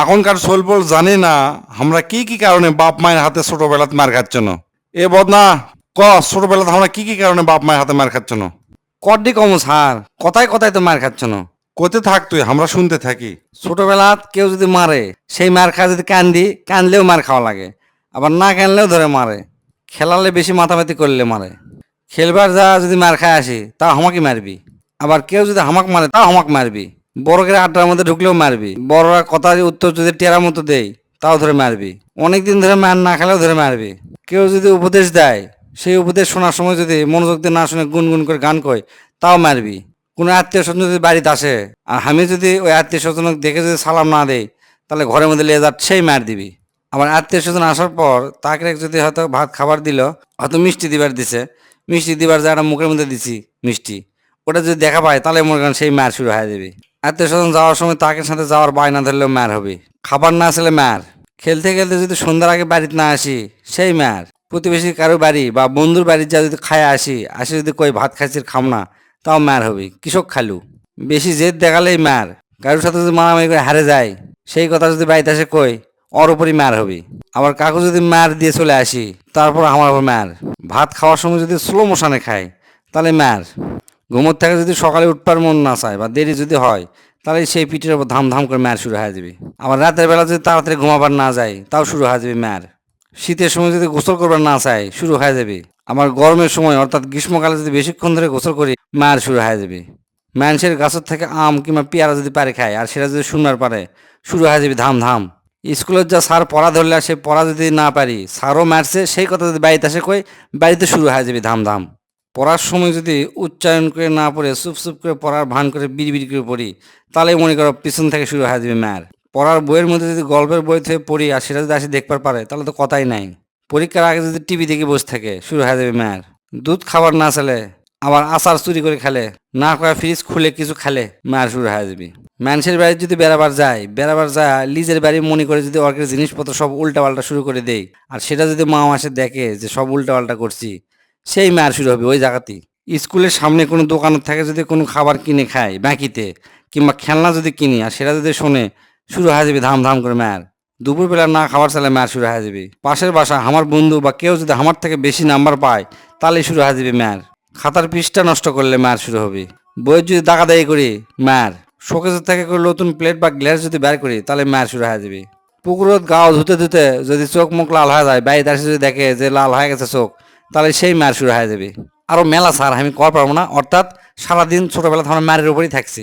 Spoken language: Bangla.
এখনকার সোলপোল জানে না আমরা কি কি কারণে বাপ মায়ের হাতে ছোটবেলাত মার খাচ্ছ না এ বদনা ক ছোটবেলাতে আমরা কি কি কারণে বাপ মায়ের হাতে মার খাচ্ছ না কড্ডি কম স্যার কথায় কথায় তো মার খাচ্ছ না কোথে থাক তুই আমরা শুনতে থাকি। ছোটবেলাত কেউ যদি মারে সেই মার খায় যদি কান্দি কানলেও মার খাওয়া লাগে। আবার না কানলেও ধরে মারে। খেলালে বেশি মাথামাতি করলে মারে। খেলবার যা যদি মার খায় আসি তা আমাকে মারবি। আবার কেউ যদি হামাক মারে তা হামাক মারবি। বড়কের আড্ডার মধ্যে ঢুকলেও মারবি। বড়রা কথা উত্তর যদি টেরা মতো দেয়, তাও ধরে মারবি। অনেকদিন ধরে মার না খেলেও ধরে মারবি। কেউ যদি উপদেশ দেয়, সেই উপদেশ শোনার সময় যদি মনোযোগ দিয়ে না শুনে গুনগুন করে গান কয়, তাও মারবি। কোনো আত্মীয় স্বজন যদি বাড়িতে আসে, আর আমি যদি ওই আত্মীয় স্বজন দেখে যদি সালাম না দেই, তাহলে ঘরের মধ্যে লেজার সেই মার দিবি। আবার আত্মীয় স্বজন আসার পর তাকে যদি হয়তো ভাত খাবার দিল, হয়তো মিষ্টি দিবার দিছে। মিষ্টি দিবার যা একটা মুখের মধ্যে দিছি, মিষ্টি। ওটা যদি দেখা পায়, তাহলে মনে করেন সেই মার শুরু হয়ে যাবে। আত্মীয় স্বজন যাওয়ার সময় তাকে সাথে যাওয়ার বায়না ধরলেও মার হবে। খাবার না আসলে মার খেলতে খেলতে যদি সন্ধ্যার আগে বাড়িতে না আসি, সেই মার প্রতিবেশী কারও বাড়ি বা বন্ধুর বাড়ির যা যদি খায় আসি, আসে যদি কই ভাত খাইছির খাম না, তাও মার হবে। কৃষক খালু। বেশি জেদ দেখালেই মার কারোর সাথে যদি মারামারি করে হারে যায়, সেই কথা যদি বাড়িতে আসে কই, ওর উপরই মার হবে। আবার কাকু যদি মার দিয়ে চলে আসি, তারপর আমার উপর মার ভাত খাওয়ার সময় যদি স্লো মোশনে খায়, তাহলে মার ঘুমোর থেকে যদি সকালে উঠবার মন না চায় বা দেরি যদি হয়, তাহলে সেই পিঠের উপর ধাম ধাম করে ম্যার শুরু হয়ে যাবে। আবার রাতের বেলা যদি তাড়াতাড়ি ঘুমাবার না যায়, তাও শুরু হয়ে যাবে ম্যার। শীতের সময় যদি গোসল করবার না চায়, শুরু হয়ে যাবে। আমার গরমের সময়, অর্থাৎ গ্রীষ্মকালে যদি বেশিক্ষণ ধরে গোসল করি মার শুরু হয়ে যাবে। মানুষের গাছের থেকে আম কিংবা পেয়ারা যদি পারে খায়, আর সেটা যদি শুনবার পারে, শুরু হয়ে যাবে ধাম ধাম স্কুলের যা স্যার পড়া ধরলে সে পড়া যদি না পারি, স্যারও মারছে সেই কথা যদি বাড়িতে আসে কই বাড়িতে শুরু হয়ে যাবে ধাম ধাম পড়ার সময় যদি উচ্চারণ করে না পড়ে, চুপ করে পড়ার ভান করে বিড়ি বিড়ি করে পড়ি, তাহলে মনে করো পিছন থেকে শুরু হয়ে যাবে ম্যার পড়ার বইয়ের মধ্যে যদি গল্পের বই থেকে পড়ি আর সেটা যদি আসে দেখবার পারে, তাহলে তো কথাই নাই। পরীক্ষার আগে যদি টিভি দেখে বসে থাকে, শুরু হয়ে যাবে ম্যার দুধ খাবার না চলে আবার আচার চুরি করে খেলে, না করে ফ্রিজ খুলে কিছু খেলে মার শুরু হয়ে যাবে। মানুষের বাড়ি যদি বেড়াবার যায় বেড়াবার যায় লিজের বাড়ি মনে করে যদি অর্কের জিনিসপত্র সব উল্টা পাল্টা শুরু করে দেই, আর সেটা যদি মা আসে দেখে যে সব উল্টা পাল্টা করছি সেই মার শুরু হবে ওই জায়গাতেই স্কুলের সামনে কোনো দোকানের থেকে যদি কোনো খাবার কিনে খায় বাকিতে, কিংবা খেলনা যদি কিনি আর সেটা যদি শোনে, শুরু হয়ে যাবে ধাম ধাম করে মার দুপুরবেলা না খাবার চালে মার শুরু হয়ে যাবে। পাশের বাসা আমার বন্ধু বা কেউ যদি আমার থেকে বেশি নাম্বার পায় তাহলে শুরু হয়ে যাবে ম্যার। খাতার পৃষ্ঠা নষ্ট করলে মার শুরু হবে। বইয়ের যদি দাগাদাগি করি মার শোকেজের থেকে করে নতুন প্লেট বা গ্লাস যদি বের করি, তাহলে মার শুরু হয়ে যাবে। পুকুরত গাও ধুতে ধুতে যদি চোখ মুখ লাল হয়ে যায় বাড়িতে এসে যদি দেখে যে লাল হয়ে গেছে চোখ তাহলে সেই মার শুরু হয়ে যাবে আরও মেলা সার আমি কর পারব না। অর্থাৎ সারাদিন ছোটোবেলা আমরা মারের উপরেই থাকছি।